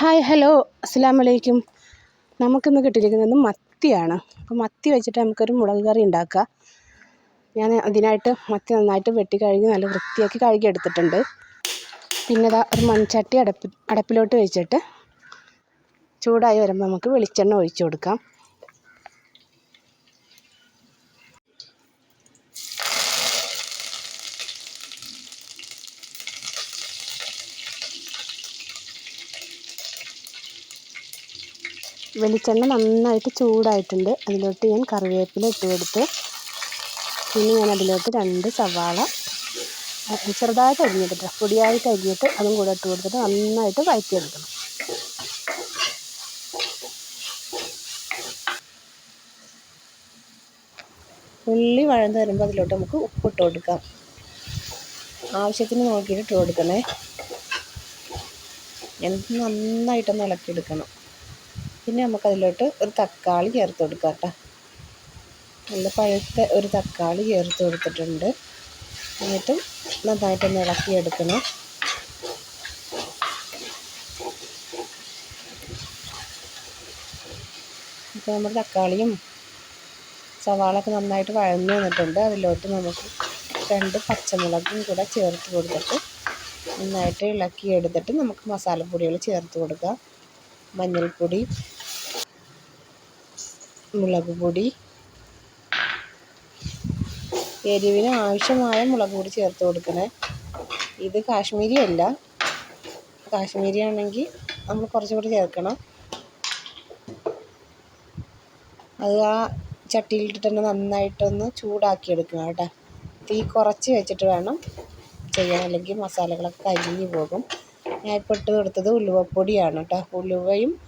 Hi hello. അസ്സാം വലൈക്കും നമുക്കിന്ന് കിട്ടിയിരിക്കുന്നത് മത്തിയാണ്. അപ്പോൾ മത്തി വെച്ചിട്ട് നമുക്കൊരു മുളക് കറി ഉണ്ടാക്കാം. ഞാൻ അതിനായിട്ട് മത്തി നന്നായിട്ട് വെട്ടി കഴുകി നല്ല വൃത്തിയാക്കി കഴുകി എടുത്തിട്ടുണ്ട്. പിന്നെ ഇതാ ഒരു മൺചട്ടി അടപ്പ് അടപ്പിലോട്ട് വെച്ചിട്ട് ചൂടായി വരുമ്പോൾ നമുക്ക് വെളിച്ചെണ്ണ ഒഴിച്ചു കൊടുക്കാം. വെളിച്ചെണ്ണ നന്നായിട്ട് ചൂടായിട്ടുണ്ട്. അതിലോട്ട് ഞാൻ കറിവേപ്പില ഇട്ട് കൊടുത്ത് പിന്നെ ഞാൻ അതിലോട്ട് രണ്ട് സവാള ചെറുതായിട്ട് അരിഞ്ഞിട്ട് പൊടിയായിട്ട് അരിഞ്ഞിട്ട് അതും കൂടെ ഇട്ട് കൊടുത്തിട്ട് നന്നായിട്ട് വഴറ്റിയെടുക്കണം. ഉള്ളി വഴന്ന് വരുമ്പോൾ അതിലോട്ട് നമുക്ക് ഉപ്പിട്ട് കൊടുക്കാം. ആവശ്യത്തിന് നോക്കിയിട്ട് ഇട്ട് കൊടുക്കണേ. എന്നിട്ട് നന്നായിട്ടൊന്ന് ഇളക്കിയെടുക്കണം. പിന്നെ നമുക്കതിലോട്ട് ഒരു തക്കാളി ചേർത്ത് കൊടുക്കാം കേട്ടോ. നല്ല പഴുത്ത ഒരു തക്കാളി ചേർത്ത് കൊടുത്തിട്ടുണ്ട്. എന്നിട്ട് നന്നായിട്ടൊന്ന് ഇളക്കിയെടുക്കണം. ഇപ്പോൾ നമ്മുടെ തക്കാളിയും സവാളൊക്കെ നന്നായിട്ട് വഴന്നു വന്നിട്ടുണ്ട്. അതിലോട്ട് നമുക്ക് രണ്ട് പച്ചമുളകും കൂടെ ചേർത്ത് കൊടുത്തിട്ട് നന്നായിട്ട് ഇളക്കി എടുത്തിട്ട് നമുക്ക് മസാലപ്പൊടികൾ ചേർത്ത് കൊടുക്കാം. മഞ്ഞൾപ്പൊടി മുളക് പൊടി. എരിവിന് ആവശ്യമായ മുളക് പൊടി ചേർത്ത് കൊടുക്കണേ. ഇത് കാശ്മീരി അല്ല. കാശ്മീരി ആണെങ്കിൽ നമ്മൾ കുറച്ചുകൂടി ചേർക്കണം. അത് ആ ചട്ടിയിലിട്ടിട്ട് നന്നായിട്ടൊന്ന് ചൂടാക്കി എടുക്കണം കേട്ടോ. തീ കുറച്ച് വെച്ചിട്ട് വേണം ചെയ്യാൻ. അല്ലെങ്കിൽ മസാലകളൊക്കെ കരിഞ്ഞു പോകും. ഞാൻ ഇപ്പോൾ ഇട്ട് കൊടുത്തത് ഉലുവപ്പൊടിയാണ് കേട്ടോ. ഉലുവയും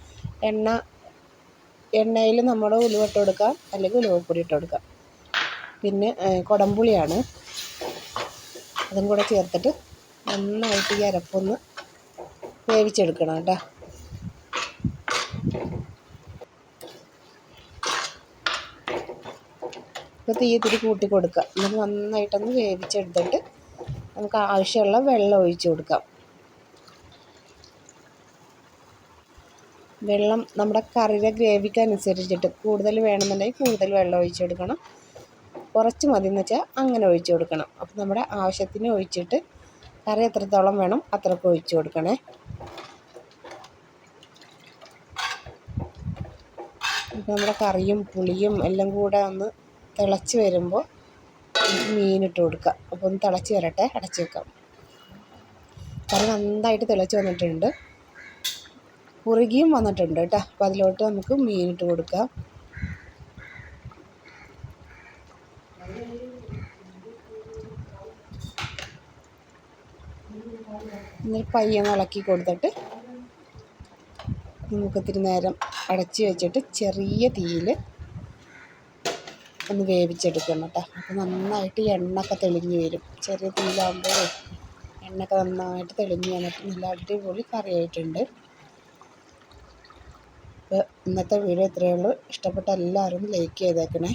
എണ്ണ എണ്ണയിൽ നമ്മൾ ഉലുവ ഇട്ട് കൊടുക്കാം അല്ലെങ്കിൽ ഉലുവപ്പൊടി ഇട്ട് കൊടുക്കാം. പിന്നെ കുടംപുളിയാണ്. അതും കൂടെ ചേർത്തിട്ട് നന്നായിട്ട് ഈ അരപ്പൊന്ന് വേവിച്ചെടുക്കണം കേട്ടോ. ഇപ്പോൾ തീ ഇത്തിരി കൂട്ടി കൊടുക്കുക എന്നിട്ട് നന്നായിട്ടൊന്ന് വേവിച്ചെടുത്തിട്ട് നമുക്ക് ആവശ്യമുള്ള വെള്ളം ഒഴിച്ച് കൊടുക്കാം. വെള്ളം നമ്മുടെ കറിയുടെ ഗ്രേവിക്ക് അനുസരിച്ചിട്ട് കൂടുതൽ വേണമെന്നുണ്ടെങ്കിൽ കൂടുതൽ വെള്ളം ഒഴിച്ചു കൊടുക്കണം. കുറച്ച് മതി എന്ന് വെച്ചാൽ അങ്ങനെ ഒഴിച്ചു കൊടുക്കണം. അപ്പോൾ നമ്മുടെ ആവശ്യത്തിന് ഒഴിച്ചിട്ട് കറി എത്രത്തോളം വേണം അത്രയ്ക്ക് ഒഴിച്ചു കൊടുക്കണേ. ഇപ്പോൾ നമ്മുടെ കറിയും പുളിയും എല്ലാം കൂടെ ഒന്ന് തിളച്ച് വരുമ്പോൾ മീനിട്ട് കൊടുക്കുക. അപ്പോൾ ഒന്ന് തിളച്ച് വരട്ടെ അടച്ച് വെക്കാം. കറി നന്നായിട്ട് തിളച്ച് വന്നിട്ടുണ്ട്. കുറുകിയും വന്നിട്ടുണ്ട് കേട്ടോ. അപ്പോൾ അതിലോട്ട് നമുക്ക് മീനിട്ട് കൊടുക്കാം. എന്നിട്ട് പയ്യൊന്ന് ഇളക്കി കൊടുത്തിട്ട് നമുക്ക് ഇത്തിരി നേരം അടച്ച് വെച്ചിട്ട് ചെറിയ തീയിൽ ഒന്ന് വേവിച്ചെടുക്കണം കേട്ടോ. അപ്പോൾ നന്നായിട്ട് എണ്ണൊക്കെ തെളിഞ്ഞു വരും. ചെറിയ തീയിലാകുമ്പോൾ എണ്ണയൊക്കെ നന്നായിട്ട് തെളിഞ്ഞ് വന്നിട്ട് നല്ല അടിപൊളി കറിയായിട്ടുണ്ട് ഇന്നത്തെ വീഡിയോ ഇത്രയേ ഉള്ളൂ. ഇഷ്ടപ്പെട്ട എല്ലാവരും ലൈക്ക് ചെയ്തേക്കണേ.